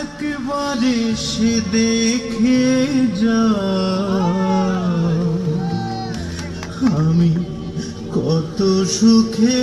একবারে সে দেখে যা আমি কত সুখে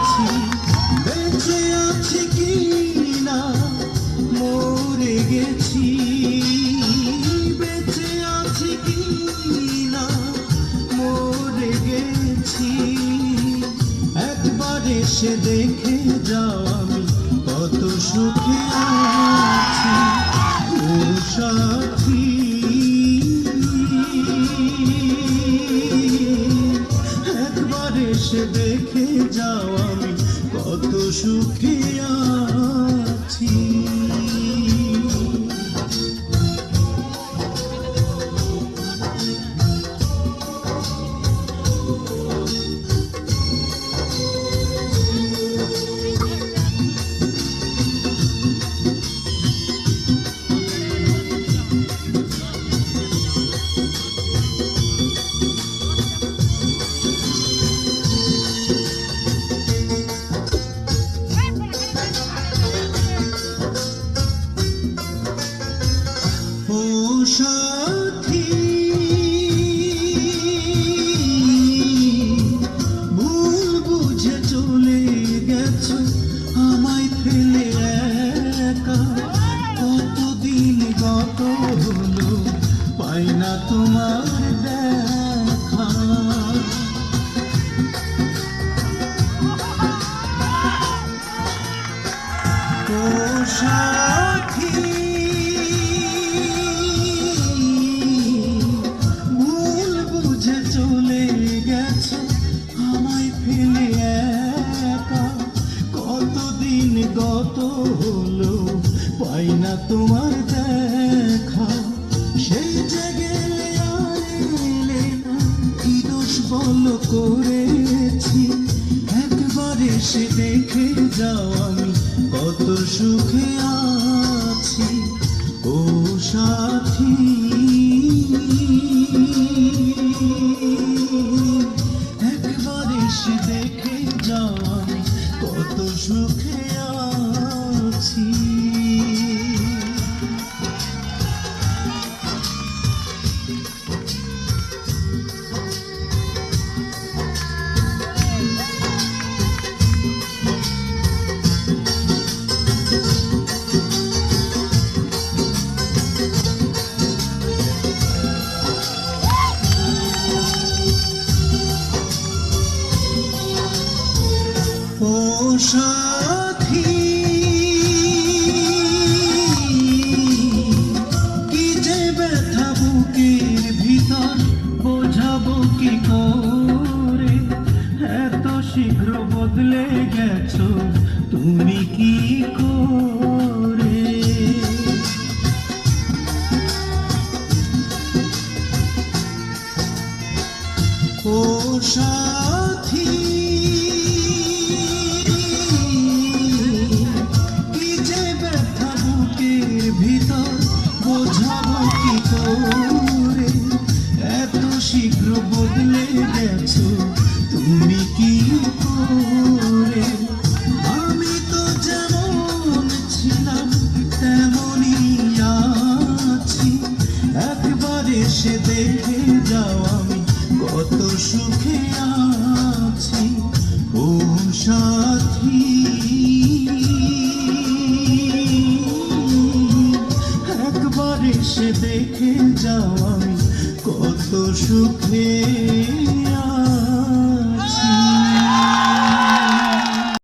বেঁচে আছি গেছি। এসে দেখে যাও আমি কত সুখে আছি। ও একবার এসে দেখে যাও আমি কত সুখে হলো পাই না তোমার দেখা বুঝে চলে গেছো একা কতদিন হলো? পাই না তোমার দেখা। করেছি। একবার এসে দেখে যাও আমি কত সুখে সাথী। কি যে ব্যথা বুকের ভিতর, বোঝাবো কি করে? এত শীঘ্র বদলে গেছো, তুমি কি করে? ও দেখে যাও আমি, কত সুখে আছি ও সাথী। একবার এসে দেখে যাও আমি, কত সুখে